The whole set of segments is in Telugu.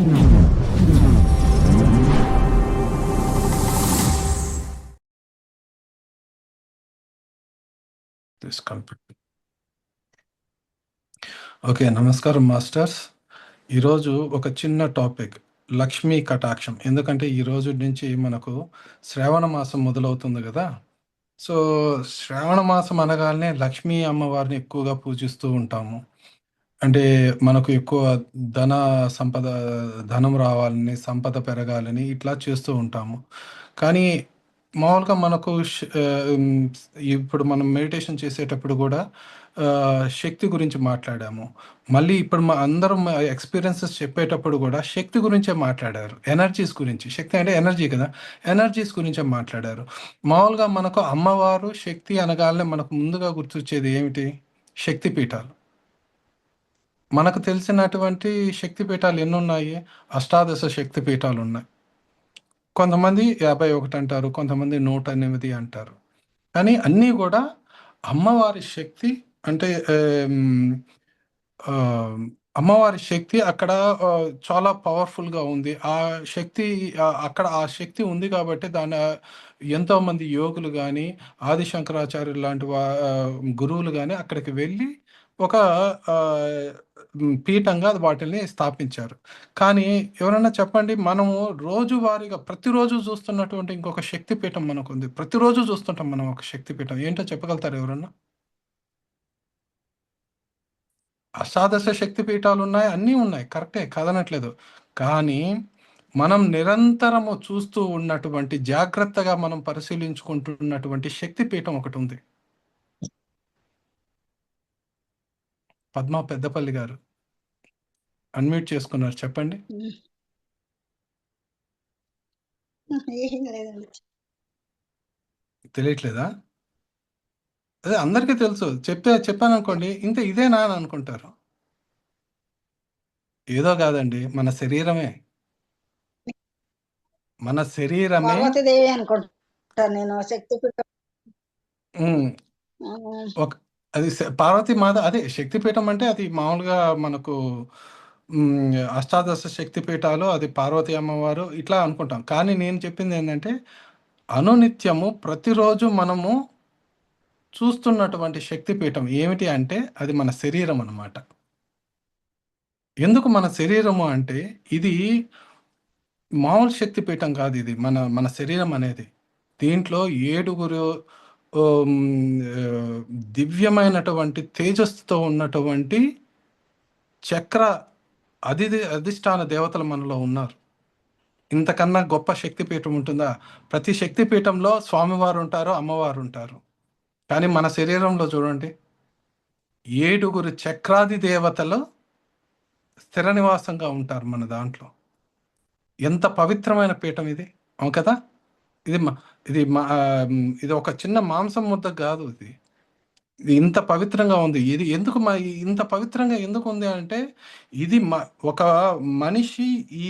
దిస్ ఓకే నమస్కారం మాస్టర్స్ ఈరోజు ఒక చిన్న టాపిక్ లక్ష్మీ కటాక్షం. ఎందుకంటే ఈ రోజు నుంచి మనకు శ్రావణ మాసం మొదలవుతుంది కదా. సో శ్రావణ మాసం అనగానే లక్ష్మీ అమ్మవారిని ఎక్కువగా పూజిస్తూ ఉంటాము. అంటే మనకు ఎక్కువ ధన సంపద ధనం రావాలని సంపద పెరగాలని ఇట్లా చేస్తూ ఉంటాము కానీ మామూలుగా మనకు ష్ ఆహ్, హ్మ్, ఇప్పుడు మనం మెడిటేషన్ చేసేటప్పుడు గూడా ఆహ్, శక్తి గురించి మాట్లాడాము. మళ్ళీ ఇప్పుడు మ అందరం ఎక్స్‌పీరియన్సెస్ చెప్పేటప్పుడు గూడా శక్తి గురించే మాట్లాడారు. ఎనర్జీస్ గురించి. శక్తి అంటే ఎనర్జీ కదా! ఎనర్జీస్ గురించే మాట్లాడారు. మామూలుగా మనకు అమ్మవారు, శక్తి అనగాలనే మనకు ముందుగా గుర్తొచ్చేది ఏమిటి? శక్తి పీఠాలు. మనకు తెలిసినటువంటి శక్తి పీఠాలు ఎన్నున్నాయి? అష్టాదశ శక్తి పీఠాలున్నాయి. కొంతమంది 51 అంటారు. కొంతమంది 108 అంటారు. కానీ అన్నీ కూడా అమ్మవారి శక్తి అంటే అమ్మవారి శక్తి అక్కడ చాలా పవర్‌ఫుల్‌గా ఉంది. ఆ శక్తి అక్కడ ఆ శక్తి ఉంది కాబట్టి దాని ఎంతోమంది యోగులు కానీ ఆది శంకరాచార్యులు లాంటి వా గురువులు కానీ అక్కడికి వెళ్ళి ఒక పీఠంగా వాటిని స్థాపించారు. కానీ ఎవరన్నా చెప్పండి మనము రోజువారీగా ప్రతిరోజు చూస్తున్నటువంటి ఇంకొక శక్తి పీఠం మనకుంది. ప్రతిరోజు చూస్తుంటాం మనం ఒక శక్తి పీఠం. ఏంటో చెప్పగలుగుతారు ఎవరన్నా? అసాదశ శక్తి పీఠాలు ఉన్నాయి అన్నీ ఉన్నాయి. కరెక్టే కాదనట్లేదు. కానీ మనం నిరంతరము చూస్తూ ఉన్నటువంటి జాగ్రత్తగా మనం పరిశీలించుకుంటున్నటువంటి శక్తి పీఠం ఒకటి ఉంది పద్మా పెద్దపల్లి గారు. అన్‌మ్యూట్ చేసుకున్నారు చెప్పండి. తెలియట్లేదా? అదే అందరికీ తెలుసు. చెప్తే చెప్పాననుకోండి ఇంత ఇదేనా అని అనుకుంటారు. ఏదో కాదండి. మన శరీరమే. మన శరీరమే. ఒక అది శ పార్వతీ మాత అదే శక్తిపీఠం అంటే అది మామూలుగా మనకు అష్టాదశ శక్తిపీఠాలు అది పార్వతీ అమ్మవారు ఇట్లా అనుకుంటాం. కానీ నేను చెప్పింది ఏంటంటే అనునిత్యము ప్రతిరోజు మనము చూస్తున్నటువంటి శక్తిపీఠం ఏమిటి అంటే అది మన శరీరం అన్నమాట. ఎందుకు మన శరీరము అంటే ఇది మామూలు శక్తి పీఠం కాదు ఇది. మన మన శరీరం అనేది. దీంట్లో ఏడుగురు దివ్యమైనటువంటి తేజస్సుతో ఉన్నటువంటి చక్ర అది అధిష్టాన దేవతలు మనలో ఉన్నారు. ఇంతకన్నా గొప్ప శక్తి పీఠం ఉంటుందా? ప్రతి శక్తి పీఠంలో స్వామివారు ఉంటారు, అమ్మవారు ఉంటారు. కానీ మన శరీరంలో చూడండి. ఏడుగురు చక్రాది దేవతలు స్థిర నివాసంగా ఉంటారు మన దాంట్లో. ఎంత పవిత్రమైన పీఠం ఇది. అవును కదా! ఇది మా ఇది మా ఇది ఒక చిన్న మాంసం ముద్ద కాదు ఇది. ఇది ఇంత పవిత్రంగా ఉంది. ఇది ఎందుకు మ ఇంత పవిత్రంగా ఎందుకు ఉంది అంటే ఇది మ ఒక మనిషి ఈ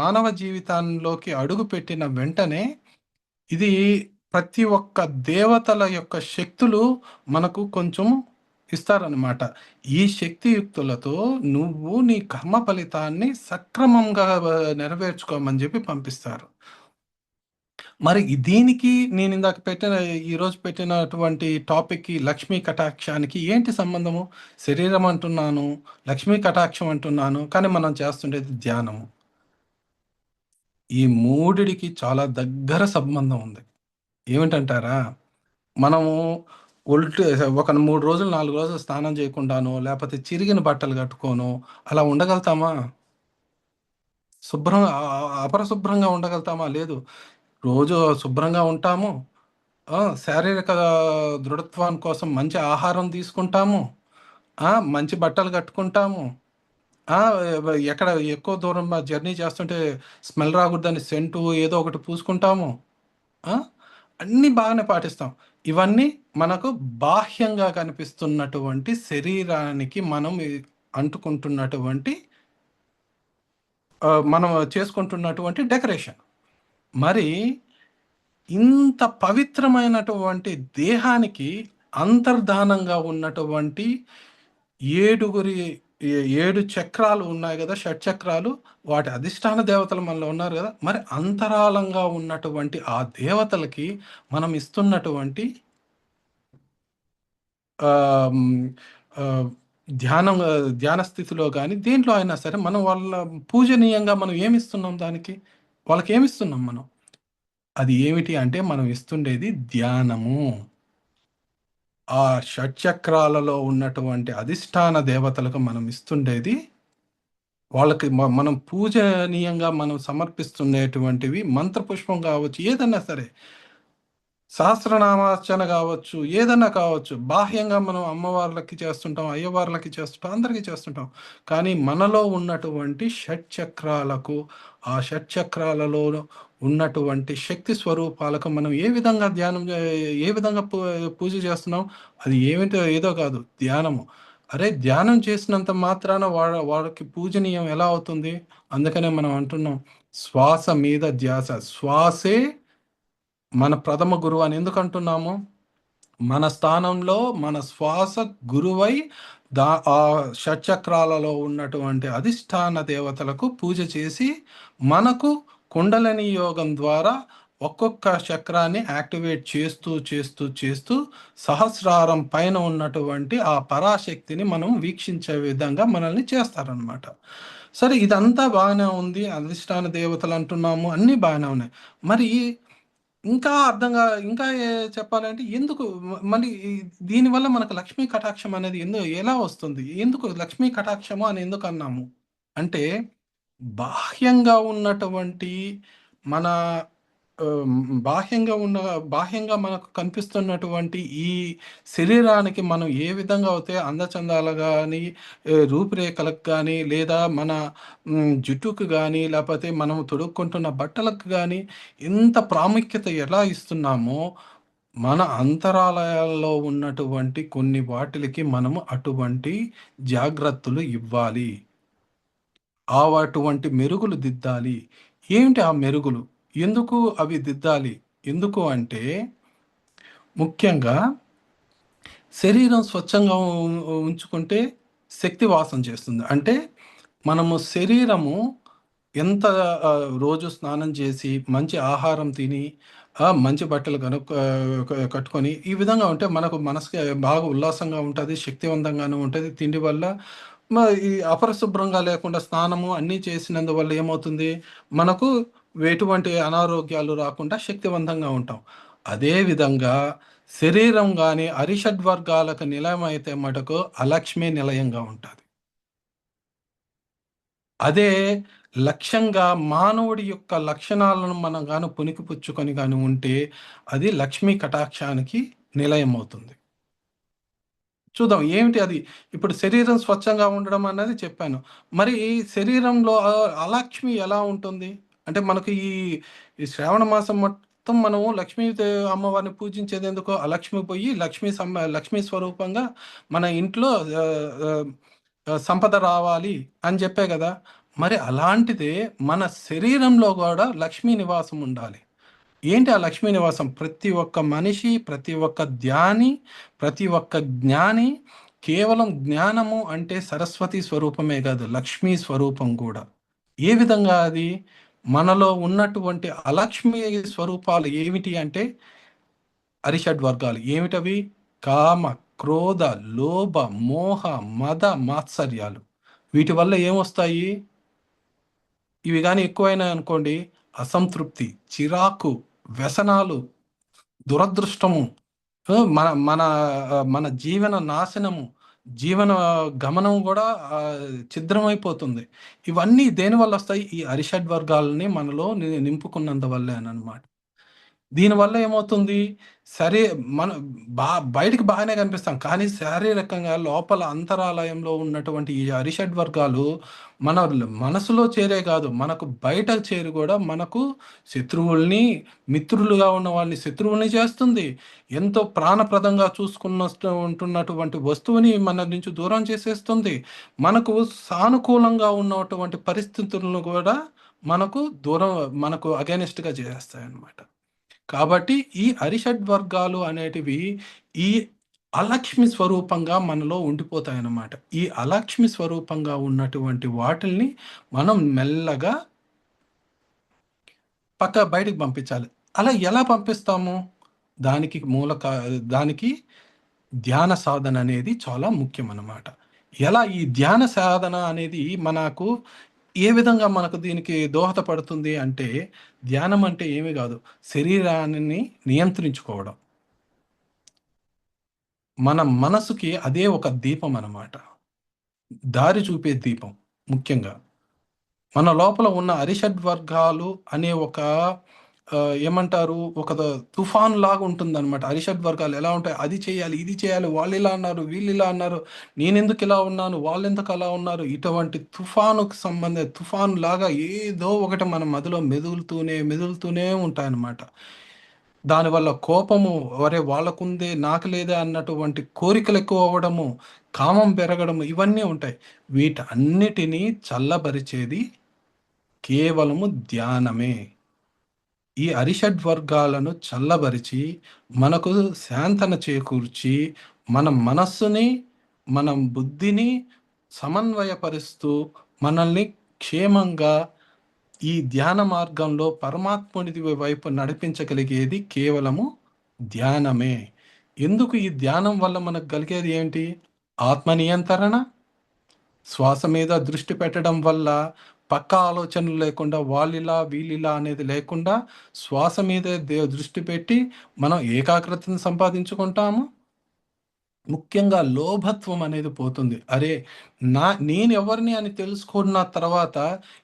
మానవ జీవితంలోకి అడుగుపెట్టిన వెంటనే ఇది ప్రతి ఒక్క దేవతల యొక్క శక్తులు మనకు కొంచెం ఇస్తారనమాట. ఈ శక్తియుక్తులతో నువ్వు నీ కర్మ ఫలితాన్ని సక్రమంగా నెరవేర్చుకోమని చెప్పి పంపిస్తారు. మరి దీనికి నేను ఇందాక పెట్టిన ఈరోజు పెట్టినటువంటి టాపిక్‌కి లక్ష్మీ కటాక్షానికి ఏంటి సంబంధము? శరీరం అంటున్నాను, లక్ష్మీ కటాక్షం అంటున్నాను. కానీ మనం చేస్తుండేది ధ్యానము. ఈ మూడిటికి చాలా దగ్గర సంబంధం ఉంది. ఏమిటంటారా? మనము ఒల్టి ఒక మూడు రోజులు, నాలుగు రోజులు స్నానం చేయకుండానో, లేపోతే చిరిగిన బట్టలు కట్టుకోను అలా ఉండగలుగుతామా? శుభ్రంగా అపరిశుభ్రంగా ఉండగలుగుతామా? లేదు. రోజు శుభ్రంగా ఉంటాము. శారీరక దృఢత్వం కోసం మంచి ఆహారం తీసుకుంటాము. మంచి బట్టలు కట్టుకుంటాము. ఎక్కడ ఎక్కువ దూరం జర్నీ చేస్తుంటే స్మెల్ రాకూడదని సెంటు ఏదో ఒకటి పూసుకుంటాము. అన్నీ బాగానే పాటిస్తాం. ఇవన్నీ మనకు బాహ్యంగా కనిపిస్తున్నటువంటి శరీరానికి మనం అంటుకుంటున్నటువంటి మనం చేసుకుంటున్నటువంటి డెకరేషన్. మరి ఇంత పవిత్రమైనటువంటి దేహానికి అంతర్ధానంగా ఉన్నటువంటి ఏడుగురి ఏడు చక్రాలు ఉన్నాయి కదా షట్చక్రాలు వాటి అధిష్టాన దేవతలు మనలో ఉన్నారు కదా మరి అంతరాళంగా ఉన్నటువంటి ఆ దేవతలకి మనం ఇస్తున్నటువంటి ధ్యానం ధ్యాన స్థితిలో కానీ దేంట్లో అయినా సరే మనం వాళ్ళ పూజనీయంగా మనం ఏమిస్తున్నాం దానికి? వాళ్ళకి ఏమిస్తున్నాం మనం? అది ఏమిటి అంటే మనం ఇస్తుండేది ధ్యానము. ఆ షట్చక్రాలలో ఉన్నటువంటి అధిష్టాన దేవతలకు మనం ఇస్తుండేది వాళ్ళకి మనం పూజనీయంగా మనం సమర్పిస్తున్నటువంటివి మంత్రపుష్పం కావచ్చు ఏదన్నా సరే. సహస్రనామార్చన కావచ్చు ఏదన్నా కావచ్చు బాహ్యంగా మనం అమ్మవార్లకి చేస్తుంటాం అయ్యవార్లకి చేస్తుంటాం అందరికీ చేస్తుంటాం. కానీ మనలో ఉన్నటువంటి షట్చక్రాలకు ఆ షట్చక్రాలలో ఉన్నటువంటి శక్తి స్వరూపాలకు మనం ఏ విధంగా ధ్యానం ఏ విధంగా పూ- పూజ చేస్తున్నాం అది ఏమిటో ఏదో కాదు ధ్యానము. అరే ధ్యానం చేసినంత మాత్రాన వాళ్ళ వాళ్ళకి పూజనీయం ఎలా అవుతుంది? అందుకనే మనం అంటున్నాం శ్వాస మీద ధ్యాస. శ్వాసే మన ప్రథమ గురువు అని ఎందుకు అంటున్నాము మన స్థానంలో మన శ్వాస గురువై దా ఆ షట్చక్రాలలో ఉన్నటువంటి అధిష్టాన దేవతలకు పూజ చేసి మనకు కుండలని యోగం ద్వారా ఒక్కొక్క చక్రాన్ని యాక్టివేట్ చేస్తూ చేస్తూ చేస్తూ సహస్రారం పైన ఉన్నటువంటి ఆ పరాశక్తిని మనం వీక్షించే విధంగా మనల్ని చేస్తారనమాట సరే ఇదంతా బాగానే ఉంది. అధిష్టాన దేవతలు అంటున్నాము. అన్నీ బాగానే ఉన్నాయి. మరి ఇంకా అర్థంగా ఇంకా చెప్పాలంటే ఎందుకు మళ్ళీ దీనివల్ల మనకు లక్ష్మీ కటాక్షం అనేది ఎందుకు ఎలా వస్తుంది? ఎందుకు లక్ష్మీ కటాక్షము అని ఎందుకు అన్నాము? అంటే బాహ్యంగా ఉన్నటువంటి మన బాహ్యంగా ఉన్న బాహ్యంగా మనకు కనిపిస్తున్నటువంటి ఈ శరీరానికి మనం ఏ విధంగా అయితే అందచందాలు కానీ రూపురేఖలకు కానీ లేదా మన జుట్టుకు కానీ లేకపోతే మనం తొడుక్కుంటున్న బట్టలకు కానీ ఇంత ప్రాముఖ్యత ఎలా ఇస్తున్నామో మన అంతరాలయాల్లో ఉన్నటువంటి కొన్ని వాటిలకి మనము అటువంటి జాగ్రత్తలు ఇవ్వాలి. ఆ అటువంటి మెరుగులు దిద్దాలి. ఏమిటి ఆ మెరుగులు? ఎందుకు అవి దిద్దాలి? ఎందుకు అంటే ముఖ్యంగా శరీరం స్వచ్ఛంగా ఉంచుకుంటే శక్తి వాసం చేస్తుంది. అంటే మనము శరీరము ఎంత రోజు స్నానం చేసి మంచి ఆహారం తిని మంచి బట్టలు కనుక్కో కట్టుకొని ఈ విధంగా ఉంటే మనకు మనసుకి బాగా ఉల్లాసంగా ఉంటుంది శక్తివంతంగాను ఉంటుంది. తిండి వల్ల ఈ అపరిశుభ్రంగా లేకుండా స్నానము అన్నీ చేసినందువల్ల ఏమవుతుంది? మనకు ఎటువంటి అనారోగ్యాలు రాకుండా శక్తివంతంగా ఉంటాం. అదేవిధంగా శరీరం కానీ అరిషడ్ వర్గాలకు నిలయం అయితే మటుకు అలక్ష్మి నిలయంగా ఉంటుంది. అదే లక్ష్యంగా మానవుడి యొక్క లక్షణాలను మనం గాను పుణికిపుచ్చుకొని కానీ ఉంటే అది లక్ష్మీ కటాక్షానికి నిలయం అవుతుంది చూద్దాం ఏమిటి అది? ఇప్పుడు శరీరం స్వచ్ఛంగా ఉండడం అన్నది చెప్పాను. మరి శరీరంలో అలక్ష్మి ఎలా ఉంటుంది? అంటే మనకు ఈ ఈ శ్రావణ మాసం మొత్తం మనము లక్ష్మీ అమ్మవారిని పూజించేది ఎందుకో అలక్ష్మి పోయి లక్ష్మీ సమ లక్ష్మీ స్వరూపంగా మన ఇంట్లో సంపద రావాలి అని చెప్పే కదా. మరి అలాంటిదే మన శరీరంలో కూడా లక్ష్మీ నివాసం ఉండాలి. ఏంటి ఆ లక్ష్మీ నివాసం? ప్రతి ఒక్క మనిషి ప్రతి ఒక్క ధ్యాని ప్రతి ఒక్క జ్ఞాని కేవలం జ్ఞానము అంటే సరస్వతి స్వరూపమే కాదు లక్ష్మీ స్వరూపం కూడా. ఏ విధంగా అది? మనలో ఉన్నటువంటి అలక్ష్మి స్వరూపాలు ఏమిటి అంటే అరిషడ్ వర్గాలు. ఏమిటవి? కామ క్రోధ లోభ మోహ మద మాత్సర్యాలు. వీటి వల్ల ఏమొస్తాయి? ఇవి కానీ ఎక్కువైనా అనుకోండి. అసంతృప్తి చిరాకు వ్యసనాలు దురదృష్టము మన మన మన జీవన నాశనము జీవన గమనం కూడా ఛిద్రమైపోతుంది. ఇవన్నీ దేని వల్ల వస్తాయి? ఈ అరిషడ్ వర్గాలని మనలో నింపుకున్నంత వల్లే అని అనమాట దీనివల్ల ఏమవుతుంది? సరే మన బా బయటికి బాగానే కనిపిస్తాం. కానీ శారీరకంగా లోపల అంతరాలయంలో ఉన్నటువంటి ఈ అరిషడ్ వర్గాలు మన మనసులో చేరే కాదు మనకు బయట చేరి కూడా మనకు శత్రువుల్ని మిత్రులుగా ఉన్న వాళ్ళని శత్రువుల్ని చేస్తుంది. ఎంతో ప్రాణప్రదంగా చూసుకున్న ఉంటున్నటువంటి వస్తువుని మన నుంచి దూరం చేసేస్తుంది. మనకు సానుకూలంగా ఉన్నటువంటి పరిస్థితులను కూడా మనకు దూరం మనకు అగెనిస్ట్గా చేస్తాయి అన్నమాట కాబట్టి ఈ అరిషడ్ వర్గాలు అనేటివి ఈ అలక్ష్మి స్వరూపంగా మనలో ఉండిపోతాయన్నమాట. ఈ అలక్ష్మి స్వరూపంగా ఉన్నటువంటి వాటిల్ని మనం మెల్లగా పక్క బయటికి పంపించాలి. అలా ఎలా పంపిస్తాము? దానికి మూల దానికి ధ్యాన సాధన అనేది చాలా ముఖ్యం అన్నమాట ఎలా ఈ ధ్యాన సాధన అనేది మనకు ఏ విధంగా మనకు దీనికి దోహదపడుతుంది అంటే ధ్యానం అంటే ఏమీ కాదు. శరీరాన్ని నియంత్రించుకోవడం. మన మనసుకి అదే ఒక దీపం అన్నమాట. దారి చూపే దీపం ముఖ్యంగా. మన లోపల ఉన్న అరిషడ్ వర్గాలు అనే ఒక ఏమంటారు ఒక తుఫాన్ లాగా ఉంటుంది అనమాట అరిషడ్ వర్గాలు ఎలా ఉంటాయి? అది చేయాలి ఇది చేయాలి వాళ్ళు ఇలా అన్నారు వీళ్ళు ఇలా అన్నారు నేనెందుకు ఇలా ఉన్నాను వాళ్ళు ఎందుకు అలా ఉన్నారు? ఇటువంటి తుఫానుకు సంబంధ తుఫాను లాగా ఏదో ఒకటి మన మదిలో మెదులుతూనే మెదులుతూనే ఉంటాయన్నమాట. దానివల్ల కోపము వరే వాళ్ళకుందే నాకు లేదే అన్నటువంటి కోరికలు ఎక్కువ అవ్వడము కామం పెరగడము ఇవన్నీ ఉంటాయి. వీటన్నిటినీ చల్లబరిచేది కేవలము ధ్యానమే. ఈ అరిషడ్ వర్గాలను చల్లబరిచి మనకు శాంతన చేకూర్చి మన మనస్సుని మన బుద్ధిని సమన్వయపరుస్తూ మనల్ని క్షేమంగా ఈ ధ్యాన మార్గంలో పరమాత్ముడి వైపు నడిపించగలిగేది కేవలము ధ్యానమే. ఎందుకు ఈ ధ్యానం వల్ల మనకు కలిగేది ఏంటి? ఆత్మ నియంత్రణ శ్వాస మీద దృష్టి పెట్టడం వల్ల పక్క ఆలోచనలు లేకుండా వాళ్ళిలా వీళ్ళిలా అనేది లేకుండా శ్వాస మీద దే- దృష్టి పెట్టి మనం ఏకాగ్రతను సంపాదించుకుంటాము? ముఖ్యంగా లోభత్వం అనేది పోతుంది. అరే నా నేను ఎవరిని అని తెలుసుకున్న తర్వాత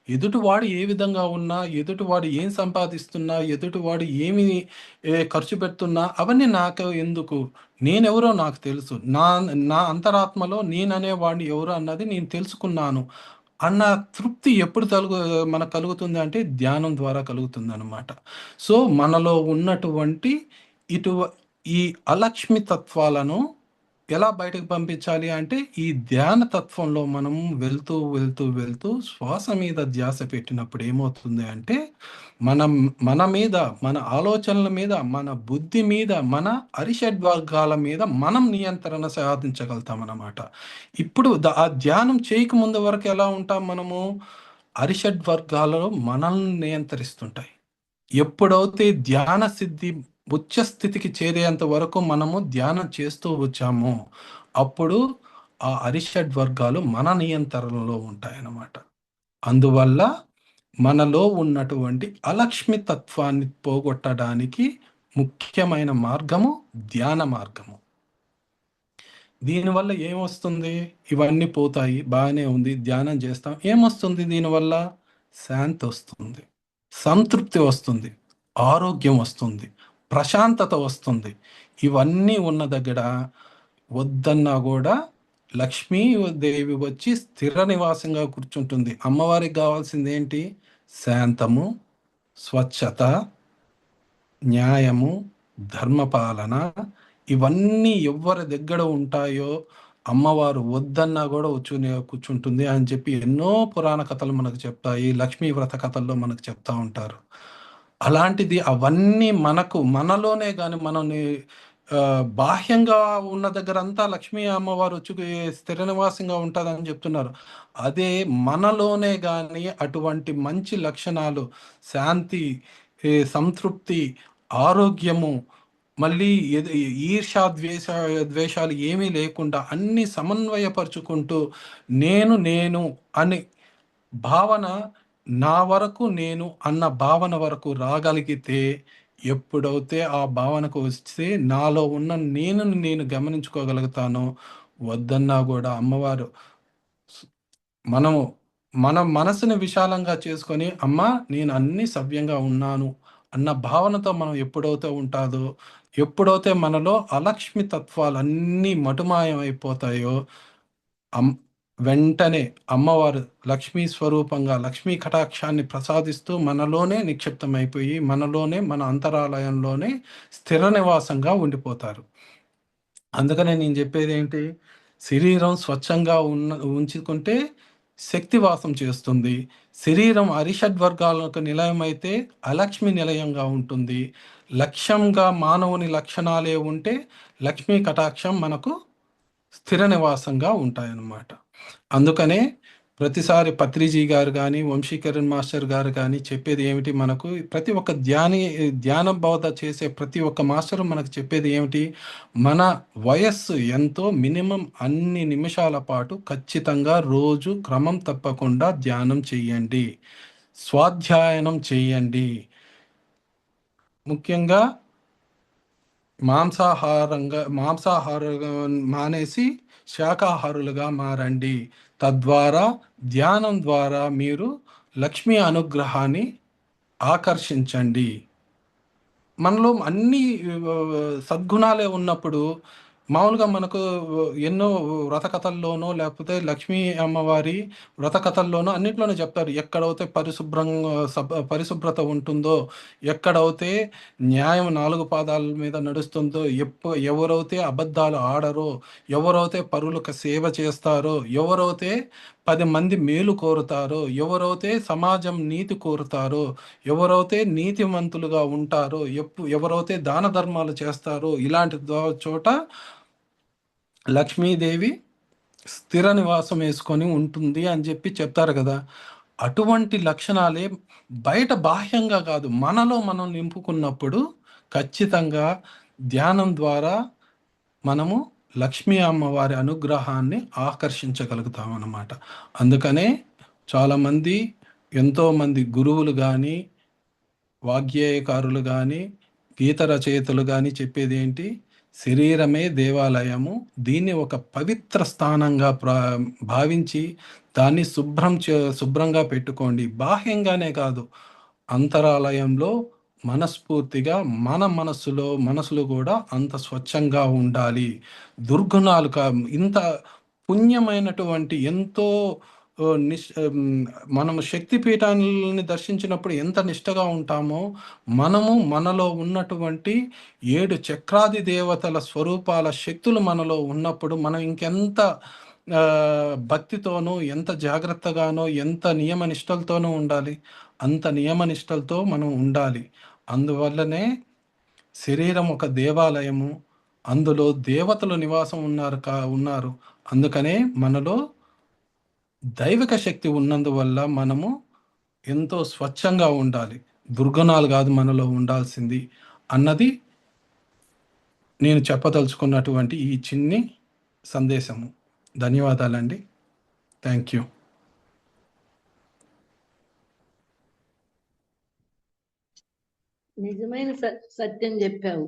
ఎదుటివాడు ఏ విధంగా ఉన్నా ఎదుటివాడు ఏం సంపాదిస్తున్నా ఎదుటివాడు ఏమి ఖర్చు పెడుతున్నా అవన్నీ నాకు ఎందుకు? నేనెవరో నాకు తెలుసు. నా నా అంతరాత్మలో నేననే వాడిని ఎవరు అన్నది నేను తెలుసుకున్నాను. అన్న తృప్తి ఎప్పుడు కలుగు మనకు కలుగుతుంది అంటే ధ్యానం ద్వారా కలుగుతుంది అనమాట సో మనలో ఉన్నటువంటి ఇటు ఈ అలక్ష్మి తత్వాలను ఎలా బయటకు పంపించాలి అంటే ఈ ధ్యాన తత్వంలో మనం వెళ్తూ వెళ్తూ వెళ్తూ శ్వాస మీద ధ్యాస పెట్టినప్పుడు ఏమవుతుంది అంటే మనం మన మీద మన ఆలోచనల మీద మన బుద్ధి మీద మన అరిషడ్ వర్గాల మీద మనం నియంత్రణ సాధించగలుగుతాం అన్నమాట. ఇప్పుడు ఆ ధ్యానం చేయక ముందు వరకు ఎలా ఉంటాం మనము? అరిషడ్ వర్గాలలో మనల్ని నియంత్రిస్తుంటాయి. ఎప్పుడైతే ధ్యాన సిద్ధి ఉచ్చ స్థితికి చేరేంత వరకు మనము ధ్యానం చేస్తూ వచ్చామో. అప్పుడు ఆ అరిషడ్ వర్గాలు మన నియంత్రణలో ఉంటాయన్నమాట. అందువల్ల మనలో ఉన్నటువంటి అలక్ష్మి తత్వాన్ని పోగొట్టడానికి ముఖ్యమైన మార్గము ధ్యాన మార్గము. దీనివల్ల ఏమొస్తుంది? ఇవన్నీ పోతాయి బాగానే ఉంది ధ్యానం చేస్తాం. ఏమొస్తుంది దీనివల్ల? శాంతి వస్తుంది సంతృప్తి వస్తుంది ఆరోగ్యం వస్తుంది. ప్రశాంతత వస్తుంది. ఇవన్నీ ఉన్న దగ్గర వద్దన్నా కూడా లక్ష్మీదేవి వచ్చి స్థిర నివాసంగా కూర్చుంటుంది. అమ్మవారికి కావాల్సింది ఏంటి? శాంతము స్వచ్ఛత న్యాయము ధర్మపాలన. ఇవన్నీ ఎవరి దగ్గర ఉంటాయో అమ్మవారు వద్దన్నా కూడా వచ్చి కూర్చుంటుంది అని చెప్పి ఎన్నో పురాణ కథలు మనకు చెప్తాయి. లక్ష్మీ వ్రత కథల్లో మనకు చెప్తా ఉంటారు. అలాంటిది అవన్నీ మనకు మనలోనే కానీ మనం బాహ్యంగా ఉన్న దగ్గర అంతా లక్ష్మీ అమ్మవారు వచ్చి స్థిర నివాసంగా ఉంటుందని చెప్తున్నారు. అదే మనలోనే కానీ అటువంటి మంచి లక్షణాలు శాంతి సంతృప్తి ఆరోగ్యము మళ్ళీ ఈర్షా ద్వేష ద్వేషాలు ఏమీ లేకుండా అన్ని సమన్వయపరుచుకుంటూ నేను నేను అని భావన నా వరకు నేను అన్న భావన వరకు రాగలిగితే ఎప్పుడైతే ఆ భావనకు వస్తే నాలో ఉన్న నేను నేను గమనించుకోగలుగుతానో వద్దన్నా కూడా అమ్మవారు. మనము మన మనసుని విశాలంగా చేసుకొని అమ్మ నేను అన్ని సవ్యంగా ఉన్నాను అన్న భావనతో మనం ఎప్పుడైతే ఉంటాదో ఎప్పుడైతే మనలో అలక్ష్మి తత్వాలు అన్నీ మటుమాయం అయిపోతాయో అమ్ వెంటనే అమ్మవారు లక్ష్మీ స్వరూపంగా లక్ష్మీ కటాక్షాన్ని ప్రసాదిస్తూ మనలోనే నిక్షిప్తమైపోయి మనలోనే మన అంతరాలయంలోనే స్థిర నివాసంగా ఉండిపోతారు. అందుకనే నేను చెప్పేది ఏంటి? శరీరం స్వచ్ఛంగా ఉన్న ఉంచుకుంటే శక్తివాసం చేస్తుంది. శరీరం అరిషడ్ వర్గాలకు నిలయమైతే అలక్ష్మి నిలయంగా ఉంటుంది. లక్ష్యంగా మానవుని లక్షణాలే ఉంటే లక్ష్మీ కటాక్షం మనకు స్థిర నివాసంగా ఉంటాయన్నమాట. అందుకనే ప్రతిసారి పత్రిజీ గారు కానీ వంశీకరణ్ మాస్టర్ గారు కానీ చెప్పేది ఏమిటి మనకు? ప్రతి ఒక్క ధ్యాని ధ్యాన బోధ చేసే ప్రతి ఒక్క మాస్టర్ మనకు చెప్పేది ఏమిటి? మన వయస్సు ఎంతో మినిమం అన్ని నిమిషాల పాటు ఖచ్చితంగా రోజు క్రమం తప్పకుండా ధ్యానం చేయండి. స్వాధ్యాయనం చేయండి. ముఖ్యంగా మాంసాహారంగా మాంసాహారంగా మానేసి శాకాహారులుగా మారండి. తద్వారా ధ్యానం ద్వారా మీరు లక్ష్మీ అనుగ్రహాన్ని ఆకర్షించండి. మనలో అన్ని సద్గుణాలే ఉన్నప్పుడు మామూలుగా మనకు ఎన్నో వ్రతకథల్లోనో లేకపోతే లక్ష్మీ అమ్మవారి వ్రతకథల్లోనో అన్నిట్లోనూ చెప్తారు. ఎక్కడైతే పరిశుభ్రంగా సబ్ పరిశుభ్రత ఉంటుందో ఎక్కడైతే న్యాయం నాలుగు పాదాల మీద నడుస్తుందో ఎప్పు ఎవరైతే అబద్ధాలు ఆడరో ఎవరైతే పరులకు సేవ చేస్తారో ఎవరైతే పది మంది మేలు కోరుతారో ఎవరైతే సమాజం నీతి కోరుతారో ఎవరైతే నీతిమంతులుగా ఉంటారో ఎప్పు ఎవరైతే దాన ధర్మాలు చేస్తారో ఇలాంటి చోట లక్ష్మీదేవి స్థిర నివాసం వేసుకొని ఉంటుంది అని చెప్పి చెప్తారు కదా. అటువంటి లక్షణాలే బయట బాహ్యంగా కాదు మనలో మనం నింపుకున్నప్పుడు ఖచ్చితంగా ధ్యానం ద్వారా మనము లక్ష్మీ అమ్మవారి అనుగ్రహాన్ని ఆకర్షించగలుగుతాం అన్నమాట. అందుకనే చాలామంది ఎంతోమంది గురువులు కానీ వాగ్గేయకారులు కానీ గీత రచయితలు కానీ చెప్పేది ఏంటి శరీరమే దేవాలయము. దీన్ని ఒక పవిత్ర స్థానంగా భావించి దాన్ని శుభ్రం చే శుభ్రంగా పెట్టుకోండి. బాహ్యంగానే కాదు అంతరాలయంలో మనస్ఫూర్తిగా మన మనస్సులో మనసులు కూడా అంత స్వచ్ఛంగా ఉండాలి. దుర్గుణాలు కా ఇంత పుణ్యమైనటువంటి ఎంతో నిష్ మనము శక్తి పీఠాన్ని దర్శించినప్పుడు ఎంత నిష్టగా ఉంటామో మనము మనలో ఉన్నటువంటి ఏడు చక్రాది దేవతల స్వరూపాల శక్తులు మనలో ఉన్నప్పుడు మనం ఇంకెంత భక్తితోనూ ఎంత జాగ్రత్తగానో ఎంత నియమ నిష్టలతోనూ ఉండాలి. అంత నియమ నిష్టలతో మనం ఉండాలి. అందువల్లనే శరీరం ఒక దేవాలయము. అందులో దేవతలు నివాసం ఉన్నారు కా ఉన్నారు. అందుకనే మనలో దైవిక శక్తి ఉన్నందువల్ల మనము ఎంతో స్వచ్ఛంగా ఉండాలి. దుర్గుణాలు కాదు మనలో ఉండాల్సింది అన్నది నేను చెప్పదలుచుకున్నటువంటి ఈ చిన్ని సందేశము. ధన్యవాదాలండి. Thank you. నిజమైన సత్యం చెప్పావు.